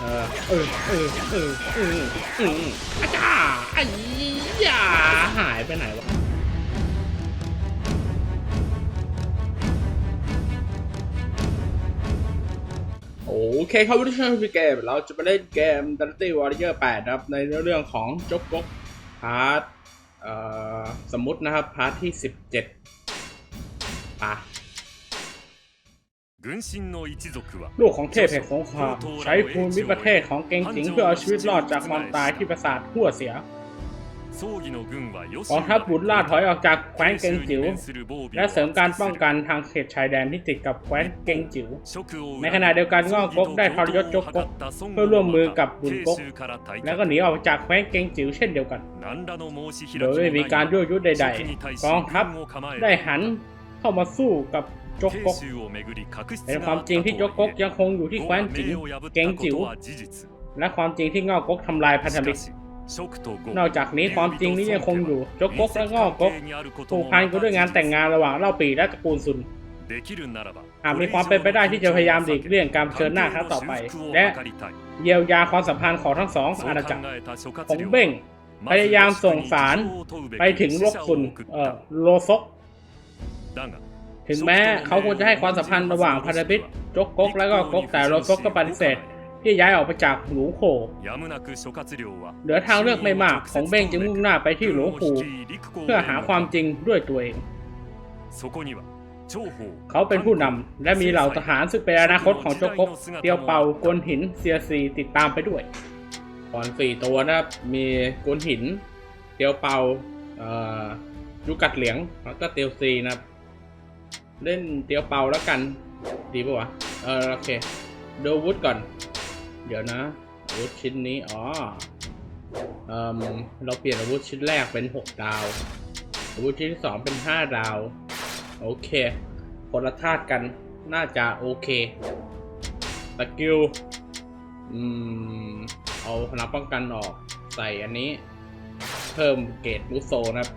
เออเออเออเออเอออออาจารย์ไอ้ยาหายไปไหนวะโอเคครับวันนี้ช่องพี่เกมเราจะไปเล่นเกม Dynasty Warrior 8นะครับ ในเรื่องของจกกกพาร์ทสมมตินะครับ พาร์ทที่ 17ปะ ลูกของเทพแห่งสงครามใช้ภูมิประเทศของเกงจิงเพื่อเอาชีวิตรอดจากความตายที่ประสาทขั้วเสียกองทัพบุตรล่าถอยออกจากแคว้นเกงจิ๋วและเสริมการป้องกันทางเขตชายแดนที่ติดกับแคว้นเกงจิ๋วในขณะเดียวกันง่องกกได้ทรยศจกกกเพื่อร่วมมือกับบุญกกและก็หนีออกจากแคว้นเกงจิ๋วเช่นเดียวกันโดยไม่มีการยั่วยุใดๆกองทัพได้หันเข้ามาสู้กับ จกกกเป็นความจริงที่จกกกยังคงอยู่ที่แคว้นจิ๋วเกงจิ๋วและความจริงที่ง้อกกทำลายพันธมิตรนอกจากนี้ความจริงนี้ยังคงอยู่จกกกและง้อกกผูกพันกันด้วยงานแต่งงานระหว่างเล่าปีและตระกูลซุนหากมีความเป็นไปได้ที่จะพยายามหลีกเลี่ยงการเชิญหน้าครั้งต่อไป และเยียวยาความสัมพันธ์ของทั้งสองอาณาจักรผงเบ้งพยายามส่งสารไปถึงลกซุนเอ่อโลซก ถึงแม้เขาควรจะให้ความสัมพันธ์ระหว่างพันธมิตรจกกกและก็กกแต่โลซกก็ปฏิเสธที่ย้ายออกไปจากหลูโขเหลือทางเลือกไม่มากของเบ้งจึงมุ่งหน้าไปที่หลวงปู่เพื่อหาความจริงด้วยตัวเองเขาเป็นผู้นำและมีเหล่าทหารซึ่งเป็นอนาคตของจกกเตียวเปากวนหินเซียซีติดตามไปด้วยก่อนสี่ตัวนะครับมีกวนหิน เตียวเปาเอ่อยุกัดเหลียงแล้วก็เตียวซีนะครับ เล่นเตียวเปาแล้วกัน ดีปะวะ เออโอเคดูวุฒก่อน เดี๋ยวนะวุฒชิ้นนี้ อ๋อเออเราเปลี่ยนอาวุธชิ้นแรกเป็น 6 ดาว อาวุธชิ้นที่ 2 เป็น 5 ดาว โอเคคนละธาตุกันน่าจะโอเคสกิลอืม เอาพลังป้องกันออกใส่อันนี้ เพิ่มเกรดลูโซนะครับ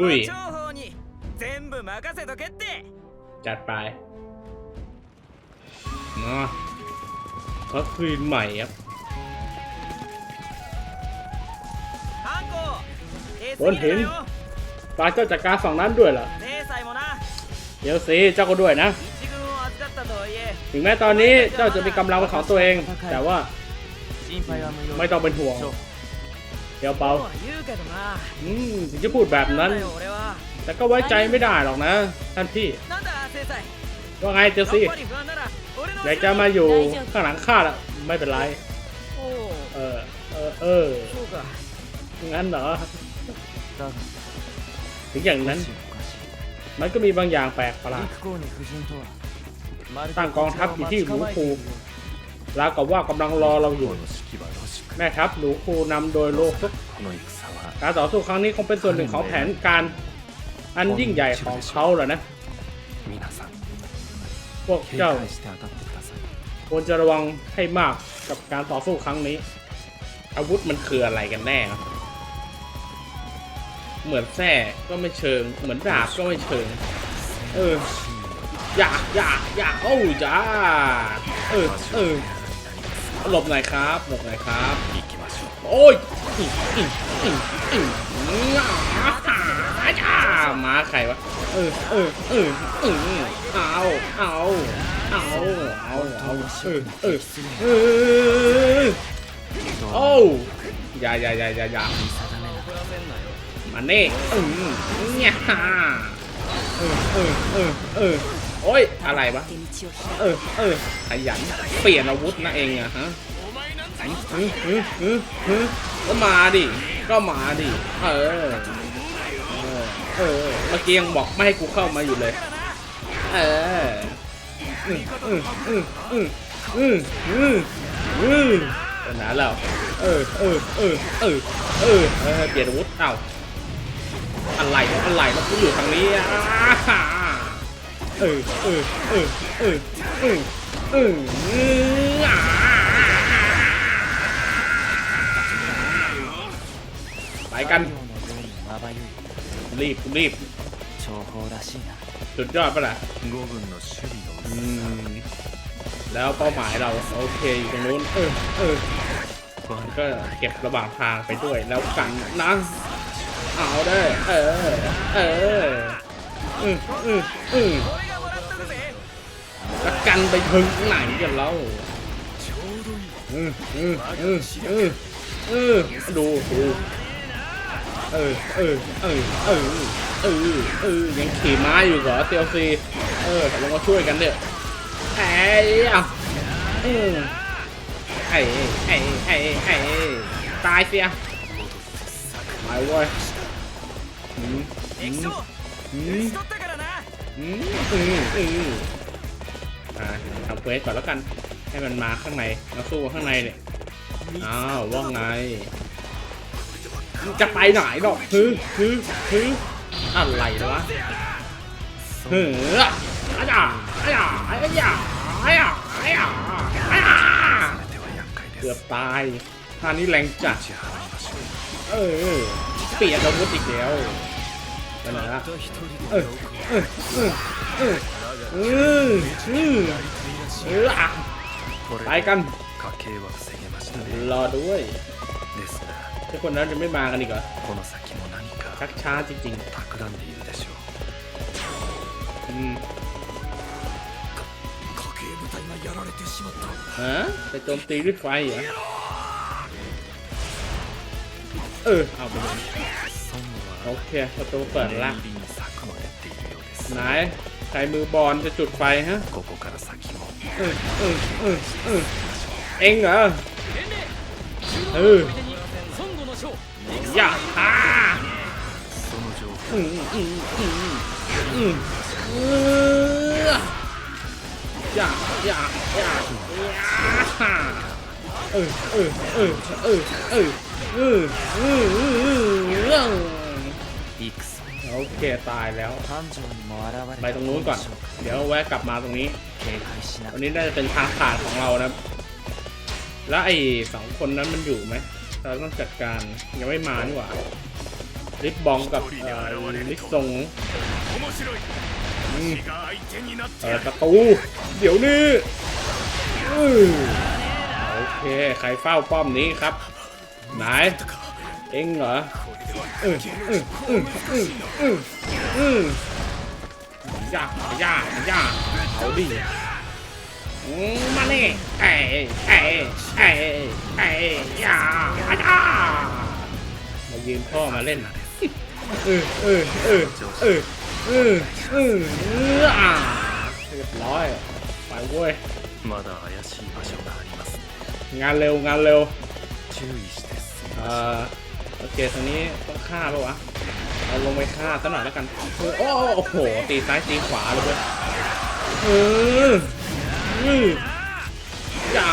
ลุย 部任せとけって จัดไปมาพักคืนใหม่ครับ ハンコエボンヘン よ ตาเจ้าจัดการฝั่งนั้นด้วยเหรอ レイサイもな เดี๋ยวสิเจ้าก็ด้วยนะ 一軍を預かったとはいえ ถึงแม้ตอนนี้เจ้าจะมีกำลังเป็นของตัวเอง แต่ว่า 心配は無用 ไม่ต้องเป็นห่วง เดี๋ยวเปา そうは言うけどな อืมถึงจะพูดแบบนั้น なんだよ俺は แต่ก็ไว้ใจไม่ได้หรอกนะ ท่านพี่ว่าไงเจสซี่อยากจะมาอยู่ข้างหลังข้าละไม่เป็นไร เออ เออ เออ งั้นเหรอ ถึงอย่างนั้น มันก็มีบางอย่างแปลกประหลาดตั้งกองทัพอยู่ที่หนูคูลาวกับว่ากำลังรอเราอยู่ แม่ทัพหนูคูนำโดยโลกการต่อสู้ครั้งนี้คงเป็นส่วนหนึ่งของแผนการ อันยิ่งใหญ่ของเขาเหรอนะ พวกเจ้าควรจะระวังให้มากกับการต่อสู้ครั้งนี้ อาวุธมันคืออะไรกันแน่นะเหมือนแส้ก็ไม่เชิง เหมือนดาบก็ไม่เชิง เอออยากอยากอยากโอ้จ้าเออเออหลบหน่อยครับหลบหน่อยครับ โอ้ยอิอิอิอิงาจ้ามาใครวะ เออ เออ เออ เออ เอาเอา เอา เอา เอา เออ เออ เออ โอ้อย่ายายายายามาเน่อืมเนี่ยเออ เออ เออ เออ โอ้ย อะไรวะ เออ เออขยัน เปลี่ยนอาวุธนะเองอะฮะ ฮึฮึฮึฮึก็มาดิ ก็มาดิ เออ เออเออมื่อกี้ยังบอกไม่ให้กูเข้ามาอยู่เลย เอออืมอืมอืมอืมอืมอืมอืมเป็นหาแล้วเออ เออ เออ เออ เออ เออ เปลี่ยนอาวุธเอ้าอะไรอะไรแล้วกูอยู่ทางนี้อะเออ เออ เออ เออ เออ เออ กัน รีบรีบสุดยอดปะล่ะแล้วเป้าหมายเราโอเคอยู่ตรงนู้นเออเออก็เก็บระหวางทางไปด้วยแล้วกันนะเอาได้เออเออเออเออแล้วกันไปถึงไหนกันเราอืออืออืออือดูดู เออ เออ เออ เออ เออ เออ ยังขี่ม้าอยู่เหรอเตียวซี เออลงมาช่วยกันเถอะไอ้อะอืมไอ้ไอ้ไอ้ไอ้ตายเสียไปเว้ยอืมอืมอืมอืมอืมอ่าทำเควสก่อนแล้วกัน ให้มันมาข้างใน มาสู้ข้างในเนี่ย อ้าว ว่าไง จะไปไหนดอกคือคือคืออะไรวะเฮ้ออ้ยาอ้ยาอ้ยาอ้ยาอ้ยาอ้ยาเกือบตายท่านี้แรงจัดเออเปลี่ยนอาวุธอีกแล้วนั่นนะเออเออเออเออเออเออไปกันรอด้วย ทุกคนนั้นจะไม่มากันอีกเหรอชักช้าจริงๆอืมฮะไปโจมตีด้วยไฟเหรอเออเอาไปเลยโอเคประตูเปิดละไหนใช้มือบอลจะจุดไฟฮะเออเออเออเออเองเหรอเออ ย่าฮ่าอืมอืมอืมอืมอย่าอย่าอย่าอย่าเออเออเออเออเออเออเออเออโอเคตายแล้วไปตรงนู้นก่อน เดี๋ยวแวะกลับมาตรงนี้วันนี้น่าจะเป็นทางขาดของเรานะ แล้วไอ้สองคนนั้นมันอยู่ไหม เราต้องจัดการยังไม่มานี่หว่าลิบบองกับลิปซงเออประตู เดี๋ยวนี้โอเค ใครเฝ้าป้อมนี้ครับ ไหน เองเหรออยากยากยากเอาดิ มาเลยเอ้ยเอ้ยเอ้ยเอ้ยอยาอยามายืมพ่อมาเล่นเออเออเออเออเออเออเอออะเรียบร้อยไปเว้ยงานเร็วงานเร็วอ่าโอเคตรงนี้ต้องฆ่าปะวะเราลงไปฆ่าซะหน่อยแล้วกันโอ้โหตีซ้ายตีขวาเลยเว้ยเออ อืออย่า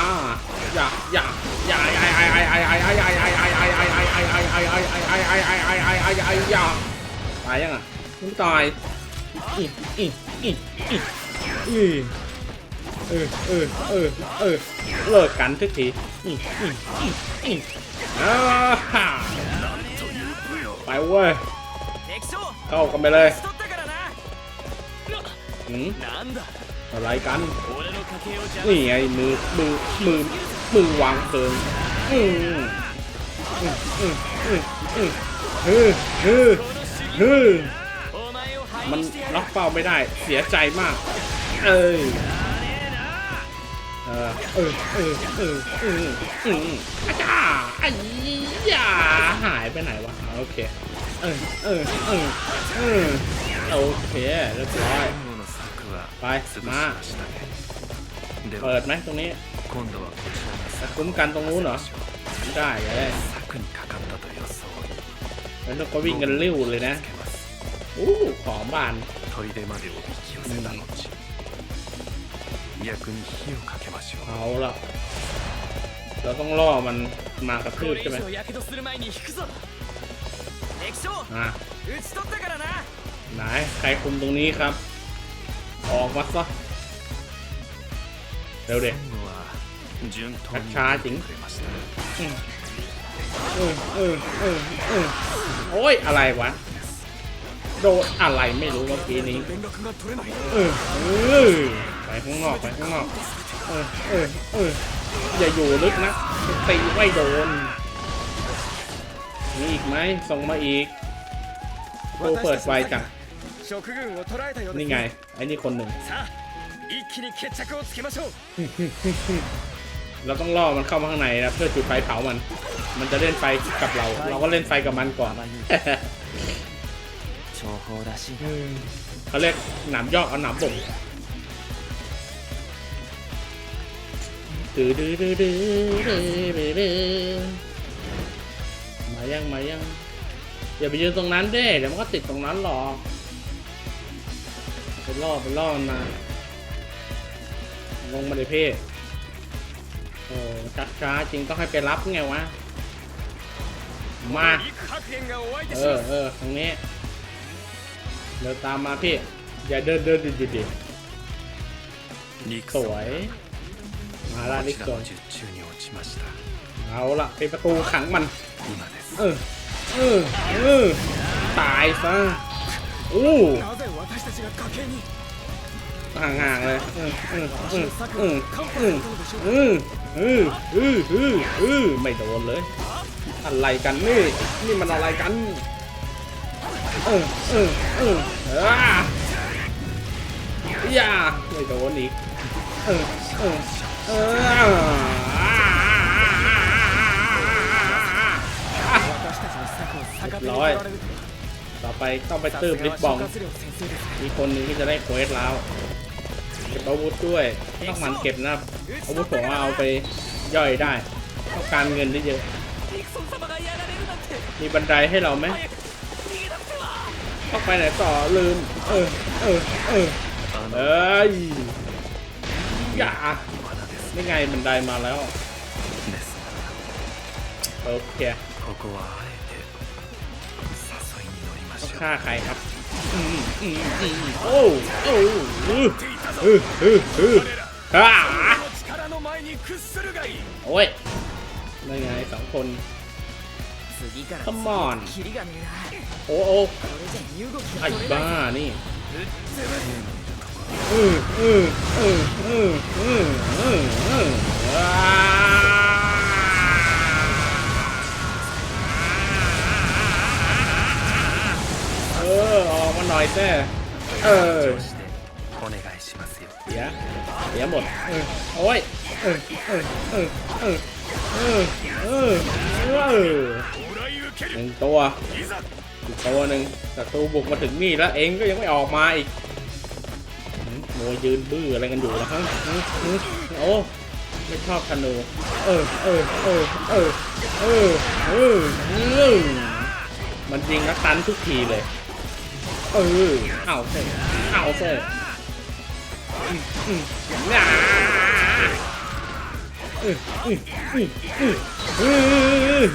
อย่าอย่าอย่าอย่าอย่าอย่าอย่าอย่าอย่าอย่าอย่าอย่าอย่าอย่าตายยังอะไม่ตายอีกอีกอีกอีกอีเออเออเออเออเลิกกันทุกทีอีกอีกอีกอีกอ้าฮ่าไปเว้ยเข้ากันไปเลยอืม อะไรกัน นี่ไงมือมือมือมือวางเพิงอืมอืมอืมอืมอืมอือือมันล็อกเป้าไม่ได้ เสียใจมาก เอ้ยเออเออเออเออออเอออาจาอ้ยาหายไปไหนวะ โอเค เออเออเออเออโอเคเรียบร้อย ไป มา เปิดไหมตรงนี้คุ้มกันตรงนู้นเหรอได้เลยแล้วก็วิ่งกันเร็วเลยนะโอ้ขอบานเอาล่ะเราต้องล่อมันมากระพืบใช่ไหมอ่ไหนใครคุมตรงนี้ครับ ออกมาซะเร็วเด็กช้าจริงโอ้ยอะไรวะ โดนอะไรไม่รู้เมื่อกี้นี้ไปข้างนอกไปข้างนอกอย่าอยู่ลึกนะตีไม่โดน มีอีกไหมส่งมาอีกโตเปิดไฟจัง 食軍を捕らえたようです นี่ไงไอ้นี่คนหนึ่ง さあ一気に決着をつけましょう เราต้องล่อมันเข้ามาข้างในนะเพื่อจุดไฟเผามัน มันจะเล่นไฟกับเรา เราก็เล่นไฟกับมันก่อน 情報らしい เขาเรียกหนามยอกเอาหนามบ่งดื้อดื้อดื้อดื้อดื้อดื้อดื้อมายังมายังอย่าไปยืนตรงนั้นเด้เดี๋ยวมันก็ติดตรงนั้นหรอก เป็นล่อเป็นล่อมันมา ลงมาเลยเพ่โอ้จัดช้าจริงก็ให้ไปรับไงวะ มา เออเออตรงนี้ เดินตามมาพี่ อย่าเดินเดินดิดิดิสวย มาลาลิกสวยเอาละเป็นประตูขังมัน เออ เออ เออ ตายซะ โอ้ 私たちが家系に ห่างๆเลย เออ เออ 私 เออ の策 เอ を อ 看破 เอ され อ たのでしょう เออเออเออเออเออไม่โดนเลย อะไรกันนี่ นี่มันอะไรกัน เออ เออ เอออ่าอย่าไม่โดนอีก เออ เออ เออ 私たちの策を逆手に取ร้อย られる ต่อไปต้องไปตื้มลิฟบอง มีคนนึงที่จะได้เควสแล้วเก็บอาวุธด้วยต้องมันเก็บนะอาวุธผมว่าเอาไปย่อยได้ต้องการเงินได้เยอะมีบันไดให้เราไหมต้องไปไหนต่อลืม เออ เออ เออเฮ้ยอย่าไม่ไงบันไดมาแล้วโอเค ฆ่าใครครับโอ้โอ้โอ้ยได้ไงสองคนขมอนโอ้โอ้ไอ้บ้านี่อืออืออืออืออืออือ อออกมาหน่อยแท้เออเสียเสียหมดเออโอ้ยเออเออเออเออเออเออเออหนึ่งตัวตัวหนึ่งศัตรูบุกมาถึงนี่แล้วเองก็ยังไม่ออกมาอีกโมยยืนบื้ออะไรกันอยู่นะครับโอ้ไม่ชอบธนูเออเออเออเออเออเออมันยิงนักตันทุกทีเลย เออเอาเซ่เอาเซ่น่าอืออืออืออืออือ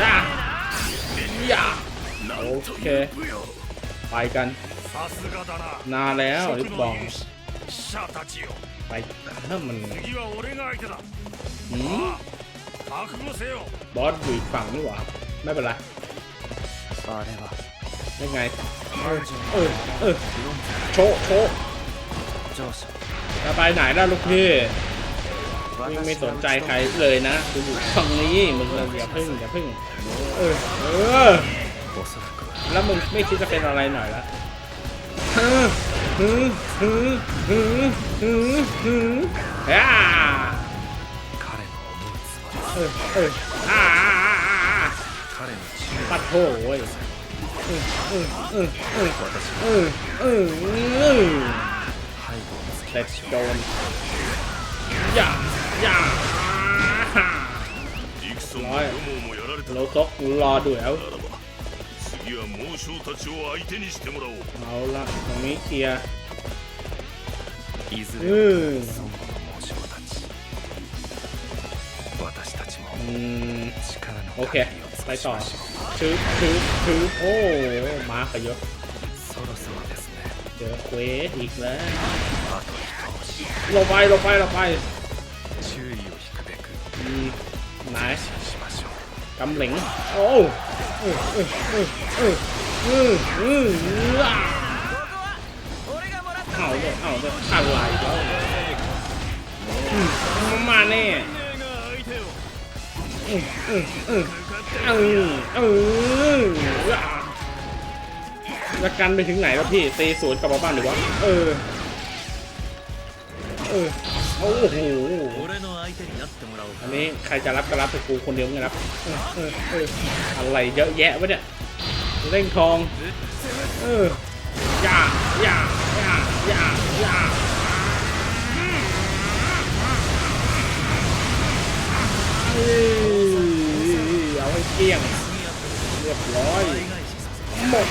อะย่าโอเค ไปกัน นาแล้วลิบบองไปถ้ามันหืมบอสอยู่ฝั่งนี่หว่า ไม่เป็นไรได้ปะยังไง เออเออโชว์โชว์จะไปไหนล่ะลูกพี่วิ่งไม่สนใจใครเลยนะกูอยู่ฝั่งนี้มึงอย่าพึ่งอย่าพึ่งเออเออแล้วมึงไม่คิดจะเป็นอะไรหน่อยละฮึฮึฮึฮึฮึฮ่าเออเอออ่าปัดโถ่เว้ย เอเออ Let's go อย่าอย่าร้อยโลซอกกูรอดูแล้วเอาละตรงนี้เคลียร์อืโอเค ไปต่อถือถือถือโอ้มาขยอะเจอเควสอีกแล้วเราไปเราไปเราไปนายกำหลิงโอ้เอาเลยเอาเลยอะไรแล้วมาแน่ เจะกันไปถึงไหนวะพี่ตีสวนกลับมาบ้านหรือวะเออ เออโอ้โหอันนี้ใครจะรับก็รับแต่กูคนเดียวไม่รับอะไรเยอะแยะวะเนี่ยเร่งทอง เออย่าย่าย่ายาย่าเออ เกี้ยงเรียบร้อยหมด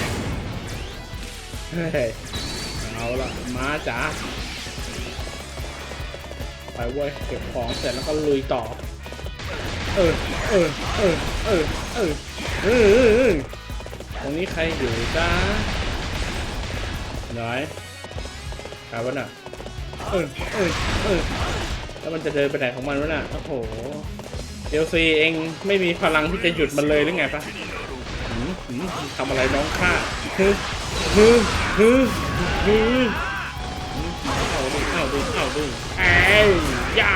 เฮ้ยเอาละมาจ๋าไปเว้ยเก็บของเสร็จแล้วก็ลุยต่อ เออเออเออเออเออเออตรงนี้ใครอยู่จ้าหน่อยถามว่ะน่ะเออเออเออแล้วมันจะเดินไปไหนของมันวะน่ะโอ้โห เดลซีเองไม่มีพลังที่จะหยุดมันเลยหรือไงปะหืมหืมทำอะไรน้องข้าฮึฮึฮึฮึเอาดิเอาดิเอาดิเอ้ยอย่า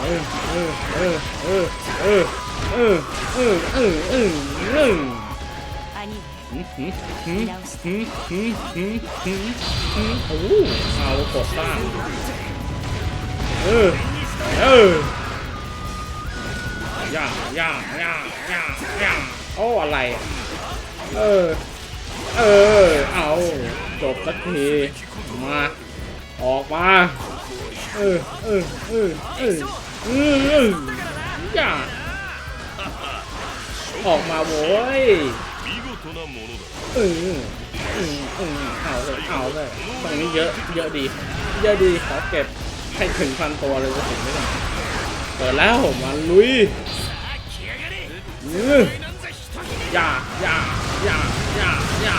เออเออเออเออเออเออเออเออเออเออ兄หืมหืมหืมหืมหืมหืมหืมหืมโอ้โหเอากดสร้างเออ เออย่าย่าย่าย่าย่าโอ้อะไร เออ เออ เอาจบสักที มา ออกมา เออ เออ เออ เออ เออย่าออกมาโว้ยเออเออเออเอาเลยเอาเลยตรงนี้เยอะ เยอะดี เยอะดี ขอเก็บ ให้ถึงพันตัวเลยจะถึงไม่ได้เปิดแล้วมาลุยยื้อย่าอย่าอย่าอย่าอย่า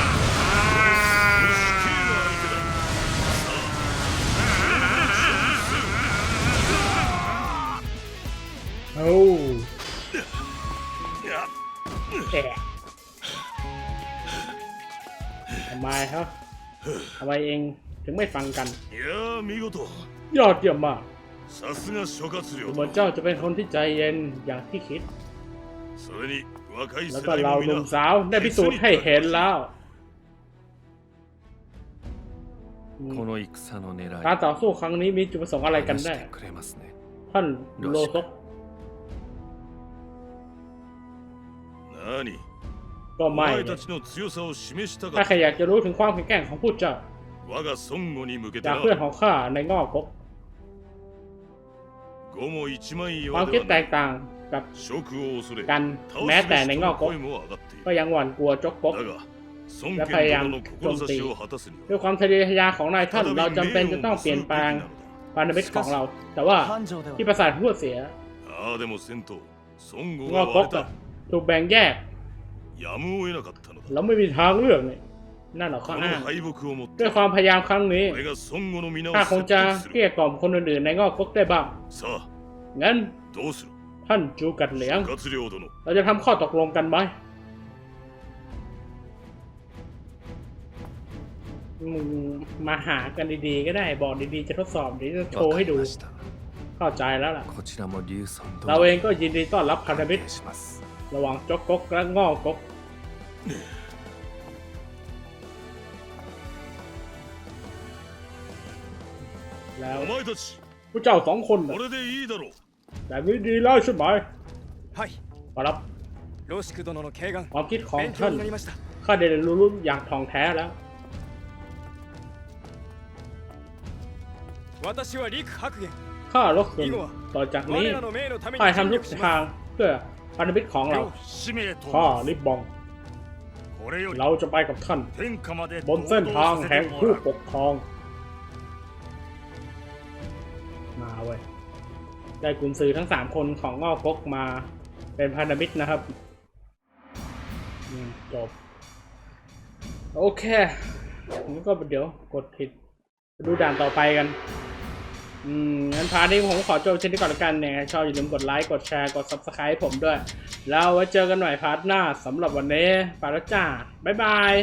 โอ้แทำไมครับทำไมเองถึงไม่ฟังกันเยอะมิกโต ยอดเยี่ยมมาก さすが諸葛亮 เหมือน だ เจ้าจะเป็นคนที่ใจเย็นอย่างที่คิด それに若い แล้ว 世 ก็ 代 เรา も หนุ่ม 皆 สาวได้พิสูจน์ให้เห็นแล้วอืม この戦の狙い การต่อสู้ครั้งนี้มีจุดประสงค์อะไรกัน 話し แน่ てくれますね ท่านโลซก 何 ก็ お ไม่ 前 เนี่ た ย ちの強さを示した ถ้า か ใครอยากจะรู้ถึงความแข็งแกร่งของผู้เจ้า 我が孫悟に向けて จาก な เพื่อนของข้าในงอกก 五も一枚 ความคิดแตกต่างกับกันแม้แต่ในงอกกก็ยังหวั่นกลัวจกปกและพยายามโจมตีด้วยความทะเยอทะยานของนายท่านเราจำเป็นจะต้องเปลี่ยนแปลงพันธมิตรของเรา แต่ว่าที่ประสาทหัวเสียงอกกถูกแบ่งแยกเราไม่มีทางเลือกเนี่ย นั่นหรอข้ออ้างด้วยความพยายามครั้งนี้ข้าคงจะเกลี้ยกล่อมคนอื่นๆในงอกกกได้บ้างงั้นท่านจูกัดเหลียง เราจะทำข้อตกลงกันไหมมึงมาหากันดีๆ ก็ได้บอกดีๆ จะทดสอบดีจะโชว์ให้ดู เข้าใจแล้วล่ะ เราเองก็ยินดีต้อนรับคานธมิตรระหว่างจกกกและงอกก แล้วผู้เจ้าสองคนแต่นี้ดีแล้วใช่ไหมมารับความคิดของท่านข้าได้เรียนรู้อย่างท่องแท้แล้วข้าลกเกินต่อจากนี้ข้าทำทุกทางเพื่อพันธมิตรของเราข้าลิบบอง เราจะไปกับท่าน บนเส้นทางแห่งผู้ปกครอง มาเว้ยได้กุนซือทั้งสามคนของงอกกกมาเป็นพันธมิตรนะครับจบ โอเคงั้นก็เดี๋ยวกดผิด ดูด่านต่อไปกัน อืมงั้นพาร์ทนี้ผมขอจบเช่นนี้ก่อนละกันเนี่ยชอบอย่าลืมกดไลค์กดแชร์กด subscribe ผมด้วย แล้วไว้เจอกันหม่อยพาร์ทหน้าสำหรับวันนี้ไปแล้วจ้า บ๊ายบาย